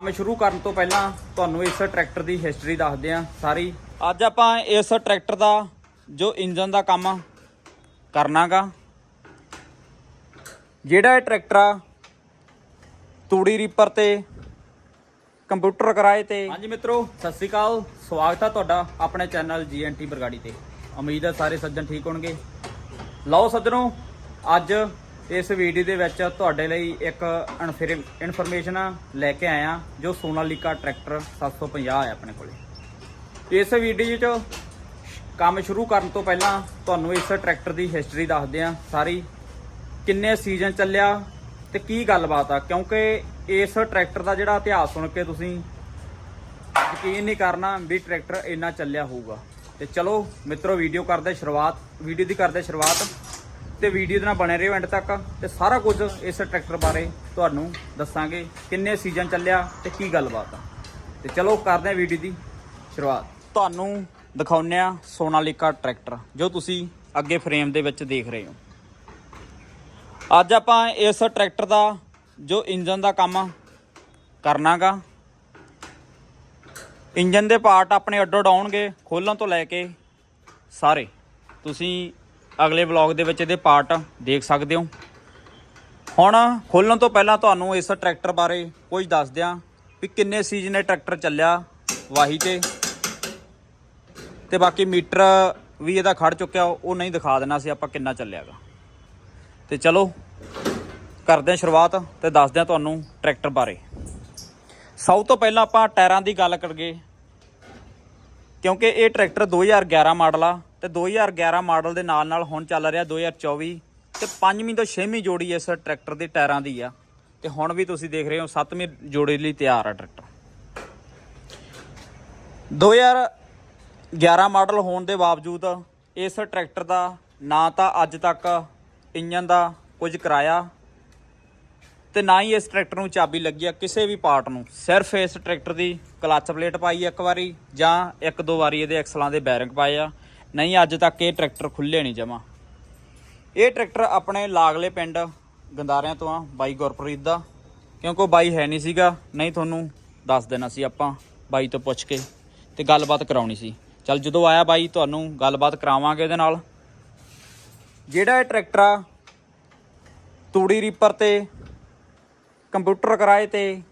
ਕੰਮ ਸ਼ੁਰੂ ਕਰਨ ਤੋਂ ਪਹਿਲਾਂ ਤੁਹਾਨੂੰ ਇਸ ਟਰੈਕਟਰ ਦੀ ਹਿਸਟਰੀ ਦੱਸਦੇ ਹਾਂ ਸਾਰੀ। ਅੱਜ ਆਪਾਂ ਇਸ ਟਰੈਕਟਰ ਦਾ ਜੋ ਇੰਜਨ ਦਾ ਕੰਮ ਕਰਨਾਗਾ ਜਿਹੜਾ ਇਹ ਟਰੈਕਟਰ ਆ ਤੂੜੀ ਰੀਪਰ ਤੇ ਕੰਪਿਊਟਰ ਕਿਰਾਏ ਤੇ। ਹਾਂਜੀ ਮਿੱਤਰੋ ਸਤਿ ਸ੍ਰੀ ਅਕਾਲ। ਸਵਾਗਤ ਹੈ ਤੁਹਾਡਾ ਆਪਣੇ ਚੈਨਲ ਜੀਐਨਟੀ ਬਰਗਾੜੀ ਤੇ। ਉਮੀਦ ਹੈ ਸਾਰੇ ਸੱਜਣ ਠੀਕ ਹੋਣਗੇ। ਲਓ ਸੱਜਣੋ ਅੱਜ ਇਸ ਵੀਡੀਓ ਦੇ ਵਿੱਚ ਤੁਹਾਡੇ ਲਈ ਇੱਕ ਇਨਫੋਰਮੇਸ਼ਨ ਲੈ ਕੇ ਆਇਆ ਜੋ ਸੋਨਾਲੀਕਾ ਟਰੈਕਟਰ 750 ਹੈ ਆਪਣੇ ਕੋਲੇ। ਇਸ ਵੀਡੀਓ 'ਚ ਕੰਮ ਸ਼ੁਰੂ ਕਰਨ ਤੋਂ ਪਹਿਲਾਂ ਤੁਹਾਨੂੰ ਇਸ ਟਰੈਕਟਰ ਦੀ ਹਿਸਟਰੀ ਦੱਸਦੇ ਹਾਂ ਸਾਰੀ। ਕਿੰਨੇ ਸੀਜ਼ਨ ਚੱਲਿਆ ਤੇ ਕੀ ਗੱਲਬਾਤ ਆ? ਕਿਉਂਕਿ ਇਸ ਟਰੈਕਟਰ ਦਾ ਜਿਹੜਾ ਇਤਿਹਾਸ ਸੁਣ ਕੇ ਤੁਸੀਂ ਯਕੀਨ ਨਹੀਂ ਕਰਨਾ ਵੀ ਟਰੈਕਟਰ ਇੰਨਾ ਚੱਲਿਆ ਹੋਊਗਾ। ਤੇ ਚਲੋ ਮਿੱਤਰੋ ਵੀਡੀਓ ਕਰਦੇ ਸ਼ੁਰੂਆਤ ਵੀਡੀਓ ਦੀ ਕਰਦੇ ਸ਼ੁਰੂਆਤ। ਤੇ ਵੀਡੀਓ ਦੇ ਨਾਲ ਬਣੇ ਰਹੋ ਐਂਡ ਤੱਕ ਤੇ ਸਾਰਾ ਕੁਝ ਇਸ ਟਰੈਕਟਰ ਬਾਰੇ ਤੁਹਾਨੂੰ ਦੱਸਾਂਗੇ, ਕਿੰਨੇ ਸੀਜ਼ਨ ਚੱਲਿਆ ਤੇ ਕੀ ਗੱਲਬਾਤ ਆ। ਤੇ ਚਲੋ ਕਰਦੇ ਹਾਂ ਵੀਡੀਓ ਦੀ ਸ਼ੁਰੂਆਤ। ਤੁਹਾਨੂੰ ਦਿਖਾਉਂਦੇ ਆ ਸੋਨਾਲੀਕਾ ਟਰੈਕਟਰ ਜੋ ਤੁਸੀਂ ਅੱਗੇ ਫਰੇਮ ਦੇ ਵਿੱਚ ਦੇਖ ਰਹੇ ਹੋ। ਅੱਜ ਆਪਾਂ ਇਸ ਟਰੈਕਟਰ ਦਾ ਜੋ ਇੰਜਨ ਦਾ ਕੰਮ ਕਰਨਾਗਾ ਇੰਜਨ ਦੇ ਪਾਰਟ ਆਪਣੇ ਅੱਡੋ ਡਾਉਣਗੇ ਖੋਲਣ ਤੋਂ ਲੈ ਕੇ ਸਾਰੇ। ਤੁਸੀਂ ਅਗਲੇ ਵਲੌਗ ਦੇ ਵਿੱਚ ਇਹਦੇ ਪਾਰਟ ਦੇਖ ਸਕਦੇ ਹੋ। ਹੁਣ ਖੋਲਣ ਤੋਂ ਪਹਿਲਾਂ ਤੁਹਾਨੂੰ ਇਸ ਟਰੈਕਟਰ ਬਾਰੇ ਕੁਝ ਦੱਸ ਦਿਆਂ ਵੀ ਕਿੰਨੇ ਸੀਜ਼ਨ ਇਹ ਟਰੈਕਟਰ ਚੱਲਿਆ ਵਾਹੀ ਤੇ। ਤੇ ਬਾਕੀ ਮੀਟਰ ਵੀ ਇਹਦਾ ਖੜ ਚੁੱਕਿਆ, ਉਹ ਨਹੀਂ ਦਿਖਾ ਦੇਣਾ ਸੀ ਆਪਾਂ ਕਿੰਨਾ ਚੱਲਿਆਗਾ। ਤੇ ਚਲੋ, ਕਰਦੇ ਹਾਂ ਸ਼ੁਰੂਆਤ ਤੇ ਦੱਸਦੇ ਹਾਂ ਤੁਹਾਨੂੰ ਟਰੈਕਟਰ ਬਾਰੇ। ਸਭ ਤੋਂ ਪਹਿਲਾਂ ਆਪਾਂ ਟਾਇਰਾਂ ਦੀ ਗੱਲ ਕਰੀਏ, ਕਿਉਂਕਿ ਇਹ ਟਰੈਕਟਰ 2011 ਮਾਡਲ ਆ ਤੇ 2011 ਮਾਡਲ ਦੇ ਨਾਲ ਨਾਲ ਹੁਣ ਚੱਲ ਰਿਹਾ 2024 ਤੇ ਪੰਜਵੀਂ ਤੋਂ ਛੇਵੀਂ ਜੋੜੀ ਇਸ ਟਰੈਕਟਰ ਦੇ ਟਾਇਰਾਂ ਦੀ ਆ। ਤੇ ਹੁਣ ਵੀ ਤੁਸੀਂ ਦੇਖ ਰਹੇ ਹੋ ਸੱਤਵੀਂ ਜੋੜੀ ਲਈ ਤਿਆਰ ਆ ਟਰੈਕਟਰ। 2011 ਮਾਡਲ ਹੋਣ ਦੇ ਬਾਵਜੂਦ ਇਸ ਟਰੈਕਟਰ ਦਾ ਨਾ ਤਾਂ ਅੱਜ ਤੱਕ ਇੰਜਨ ਦਾ ਕੁਝ ਕਰਾਇਆ ਤੇ ਨਾ ਹੀ ਇਸ ਟਰੈਕਟਰ ਨੂੰ ਚਾਬੀ ਲੱਗੀ ਆ ਕਿਸੇ ਵੀ ਪਾਰਟ ਨੂੰ। ਸਿਰਫ ਇਸ ਟਰੈਕਟਰ ਦੀ ਕਲੱਚ ਪਲੇਟ ਪਾਈ ਇੱਕ ਵਾਰੀ ਜਾਂ ਇੱਕ ਦੋ ਵਾਰੀ ਇਹਦੇ ਐਕਸਲਾਂ ਦੇ ਬੈਰਿੰਗ ਪਾਏ ਆ। ਨਹੀਂ, ਅੱਜ ਤੱਕ ਇਹ ਟਰੈਕਟਰ ਖੁੱਲੇ ਨਹੀਂ ਜਮਾ। ਇਹ ਟਰੈਕਟਰ ਆਪਣੇ ਲਾਗਲੇ ਪਿੰਡ ਗੰਦਾਰਿਆਂ ਤੋਂ ਆ, ਬਾਈ ਗੁਰਪ੍ਰੀਤ ਦਾ। ਕਿਉਂਕਿ ਉਹ ਬਾਈ ਹੈ ਨਹੀਂ ਸੀਗਾ, ਨਹੀਂ ਤੁਹਾਨੂੰ ਦੱਸ ਦੇਣਾ ਸੀ ਆਪਾਂ ਬਾਈ ਤੋਂ ਪੁੱਛ ਕੇ ਤੇ ਗੱਲਬਾਤ ਕਰਾਉਣੀ ਸੀ। ਚਲ ਜਦੋਂ ਆਇਆ ਬਾਈ, ਤੁਹਾਨੂੰ ਗੱਲਬਾਤ ਕਰਾਵਾਂਗੇ ਇਹਦੇ ਨਾਲ। ਜਿਹੜਾ ਇਹ ਟਰੈਕਟਰ ਆ, ਤੂੜੀ ਰੀਪਰ ਤੇ, ਕੰਪਿਊਟਰ ਕਿਰਾਏ ਤੇ,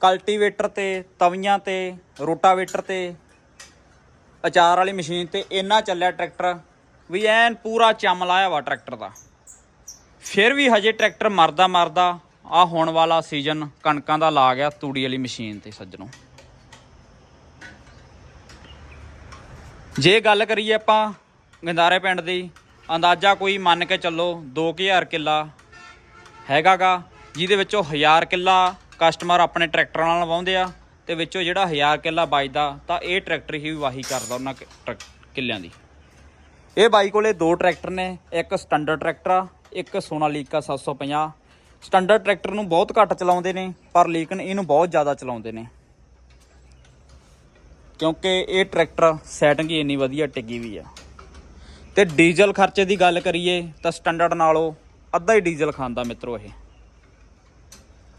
ਕਲਟੀਵੇਟਰ ਤੇ, ਤਵੀਆਂ ਤੇ, ਰੋਟਾਵੇਟਰ ਤੇ ਅਚਾਰ ਵਾਲੀ ਮਸ਼ੀਨ ਤੇ ਇੰਨਾ ਚੱਲਿਆ ਟਰੈਕਟਰ ਵੀ ਐਨ ਪੂਰਾ ਚਮ ਲਾਇਆ ਵਾ ਟਰੈਕਟਰ ਦਾ। ਫਿਰ ਵੀ ਹਜੇ ਟਰੈਕਟਰ ਮਰਦਾ ਮਰਦਾ ਆ ਹੋਣ ਵਾਲਾ ਸੀਜ਼ਨ ਕਣਕਾਂ ਦਾ ਲਾ ਗਿਆ ਤੂੜੀ ਵਾਲੀ ਮਸ਼ੀਨ ਤੇ ਸੱਜਣੋ। ਜੇ ਗੱਲ ਕਰੀਏ ਆਪਾਂ ਗੰਦਾਰੇ ਪਿੰਡ ਦੀ, ਅੰਦਾਜ਼ਾ ਕੋਈ ਮੰਨ ਕੇ ਚੱਲੋ 2000 ਕਿੱਲਾ ਹੈਗਾਗਾ, ਜਿਹਦੇ ਵਿੱਚੋਂ 1000 ਕਿੱਲਾ ਕਸਟਮਰ ਆਪਣੇ ਟਰੈਕਟਰਾਂ ਨਾਲ ਵਾਹੁੰਦੇ ਆ। ਤੇ ਵਿੱਚੋਂ ਜਿਹੜਾ 1000 ਕਿੱਲਾ ਬਚਦਾ, ਤਾਂ ਇਹ ਟਰੈਕਟਰ ਹੀ ਵਾਹੀ ਕਰਦਾ ਉਹਨਾਂ ਟਰੈਕ- ਕਿੱਲਿਆਂ ਦੀ। ਇਹ ਬਾਈ ਕੋਲੇ ਦੋ ਟਰੈਕਟਰ ਨੇ, ਇੱਕ ਸਟੈਂਡਰਡ ਟਰੈਕਟਰ ਆ, ਇੱਕ ਸੋਨਾਲੀਕਾ 750 ਸਟੈਂਡਰਡ ਟਰੈਕਟਰ ਨੂੰ ਬਹੁਤ ਘੱਟ ਚਲਾਉਂਦੇ ਨੇ, ਪਰ ਲੇਕਿਨ ਇਹਨੂੰ ਬਹੁਤ ਜ਼ਿਆਦਾ ਚਲਾਉਂਦੇ ਨੇ। ਕਿਉਂਕਿ ਇਹ ਟਰੈਕਟਰ ਸੈਟਿੰਗ ਹੀ ਇੰਨੀ ਵਧੀਆ ਟਿੱਗੀ ਵੀ ਆ। ਤੇ ਡੀਜ਼ਲ ਖਰਚੇ ਦੀ ਗੱਲ ਕਰੀਏ, ਤਾਂ ਸਟੈਂਡਰਡ ਨਾਲੋਂ ਅੱਧਾ ਹੀ ਡੀਜ਼ਲ ਖਾਂਦਾ ਮਿੱਤਰੋ ਇਹ।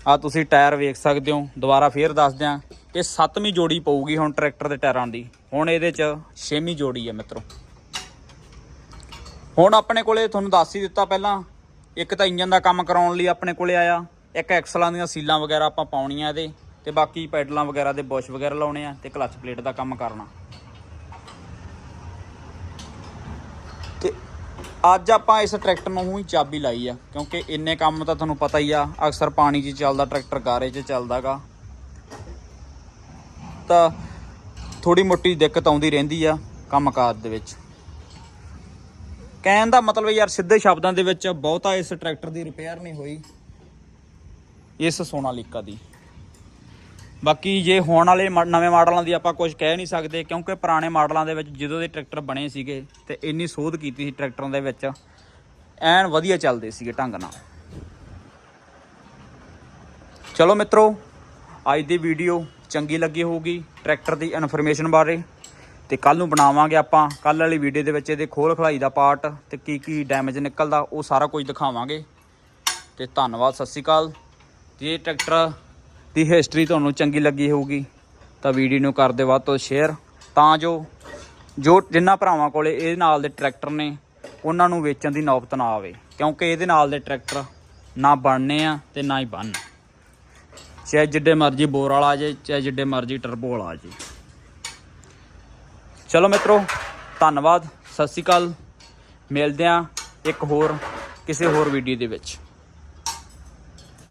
ਆ ਤੁਸੀਂ ਟਾਇਰ ਵੇਖ ਸਕਦੇ ਹੋ, ਦੁਬਾਰਾ ਫੇਰ ਦੱਸ ਦਿਆਂ ਕਿ ਸੱਤਵੀਂ ਜੋੜੀ ਪਊਗੀ ਹੁਣ ਟਰੈਕਟਰ ਦੇ ਟਾਇਰਾਂ ਦੀ। ਹੁਣ ਇਹਦੇ 'ਚ ਛੇਵੀਂ ਜੋੜੀ ਹੈ ਮਿੱਤਰੋ। ਹੁਣ ਆਪਣੇ ਕੋਲੇ ਤੁਹਾਨੂੰ ਦੱਸ ਹੀ ਦਿੱਤਾ ਪਹਿਲਾਂ, ਇੱਕ ਤਾਂ ਇੰਜਨ ਦਾ ਕੰਮ ਕਰਾਉਣ ਲਈ ਆਪਣੇ ਕੋਲੇ ਆਇਆ, ਇੱਕ ਐਕਸਲਾਂ ਦੀਆਂ ਸੀਲਾਂ ਵਗੈਰਾ ਆਪਾਂ ਪਾਉਣੀਆਂ ਇਹਦੇ, ਤੇ ਬਾਕੀ ਪੈਡਲਾਂ ਵਗੈਰਾ ਦੇ ਬੁਸ਼ ਵਗੈਰਾ ਲਾਉਣੇ ਆ, ਤੇ ਕਲੱਚ ਪਲੇਟ ਦਾ ਕੰਮ ਕਰਨਾ। ਅੱਜ ਆਪਾਂ ਇਸ ਟਰੈਕਟਰ ਨੂੰ ਹੀ ਚਾਬੀ ਲਾਈ ਆ, ਕਿਉਂਕਿ ਇੰਨੇ ਕੰਮ ਤਾਂ ਤੁਹਾਨੂੰ ਪਤਾ ਹੀ ਆ, ਅਕਸਰ ਪਾਣੀ 'ਚ ਚੱਲਦਾ, ਟਰੈਕਟਰ ਗਾਰੇ 'ਚ ਚੱਲਦਾਗਾ। ਤਾਂ ਥੋੜੀ ਮੋਟੀ ਦਿੱਕਤ ਆਉਂਦੀ ਰਹਿੰਦੀ ਆ ਕੰਮਕਾਜ ਦੇ ਵਿੱਚ। ਕਹਿਣ ਦਾ ਮਤਲਬ ਯਾਰ, ਸਿੱਧੇ ਸ਼ਬਦਾਂ ਦੇ ਵਿੱਚ ਬਹੁਤਾ ਇਸ ਟਰੈਕਟਰ ਦੀ ਰਿਪੇਅਰ ਨਹੀਂ ਹੋਈ, ਇਸ ਸੋਨਾਲੀਕਾ ਦੀ। ਬਾਕੀ ਜੇ ਹੋਣ ਵਾਲੇ ਮ- ਨਵੇਂ ਮਾਡਲਾਂ ਦੀ ਆਪਾਂ ਕੁਝ ਕਹਿ ਨਹੀਂ ਸਕਦੇ, ਕਿਉਂਕਿ ਪੁਰਾਣੇ ਮਾਡਲਾਂ ਦੇ ਵਿੱਚ ਜਦੋਂ ਦੇ ਟਰੈਕਟਰ ਬਣੇ ਸੀਗੇ ਤੇ ਇੰਨੀ ਸੋਧ ਕੀਤੀ ਸੀ ਟਰੈਕਟਰਾਂ ਦੇ ਵਿੱਚ, ਐਨ ਵਧੀਆ ਚੱਲਦੇ ਸੀਗੇ ਢੰਗ ਨਾਲ। ਚਲੋ ਮਿੱਤਰੋ, ਅੱਜ ਦੀ ਵੀਡੀਓ ਚੰਗੀ ਲੱਗੀ ਹੋਊਗੀ ਟਰੈਕਟਰ ਦੀ ਇਨਫੋਰਮੇਸ਼ਨ ਬਾਰੇ, ਤੇ ਕੱਲ ਨੂੰ ਬਣਾਵਾਂਗੇ ਆਪਾਂ ਕੱਲ ਵਾਲੀ ਵੀਡੀਓ ਦੇ ਵਿੱਚ ਇਹਦੇ ਖੋਲ ਖਲਾਈ ਦਾ ਪਾਰਟ ਤੇ ਕੀ ਕੀ ਡੈਮੇਜ ਨਿਕਲਦਾ, ਉਹ ਸਾਰਾ ਕੁਝ ਦਿਖਾਵਾਂਗੇ। ਤੇ ਧੰਨਵਾਦ, ਸਤਿ ਸ਼੍ਰੀ ਅਕਾਲ। ਜੇ ਟਰੈਕਟਰ ਦੀ ਹਿਸਟਰੀ ਤੁਹਾਨੂੰ ਚੰਗੀ ਲੱਗੀ ਹੋਊਗੀ, ਤਾਂ ਵੀਡੀਓ ਨੂੰ ਕਰ ਦਿਓ ਵੱਧ ਤੋਂ ਸ਼ੇਅਰ ਤਾਂ ਜੋ ਜੋ ਜਿੰਨਾ ਭਰਾਵਾਂ ਕੋਲੇ ਇਹ ਨਾਲ ਦੇ ਟਰੈਕਟਰ ਨੇ, ਉਹਨਾਂ ਨੂੰ ਵੇਚਣ ਦੀ ਨੌਬਤ ਨਾ ਆਵੇ। ਕਿਉਂਕਿ ਇਹਦੇ ਨਾਲ ਦੇ ਟਰੈਕਟਰ ਨਾ ਬਣਨੇ ਆ ਤੇ ਨਾ ਹੀ ਬਣਨ। ਚਾਹੇ ਜਿੱਡੇ ਮਰਜ਼ੀ ਬੋਰ ਵਾਲਾ ਆ ਜੇ, ਚਾਹੇ ਜਿੱਡੇ ਮਰਜ਼ੀ ਟਰਬੋ ਵਾਲਾ ਆ ਜੇ। ਚਲੋ ਮਿੱਤਰੋ, ਧੰਨਵਾਦ, ਸਤਿ ਸ਼੍ਰੀ ਅਕਾਲ। ਮਿਲਦੇ ਆ ਇੱਕ ਹੋਰ, ਕਿਸੇ ਹੋਰ ਵੀਡੀਓ ਦੇ ਵਿੱਚ।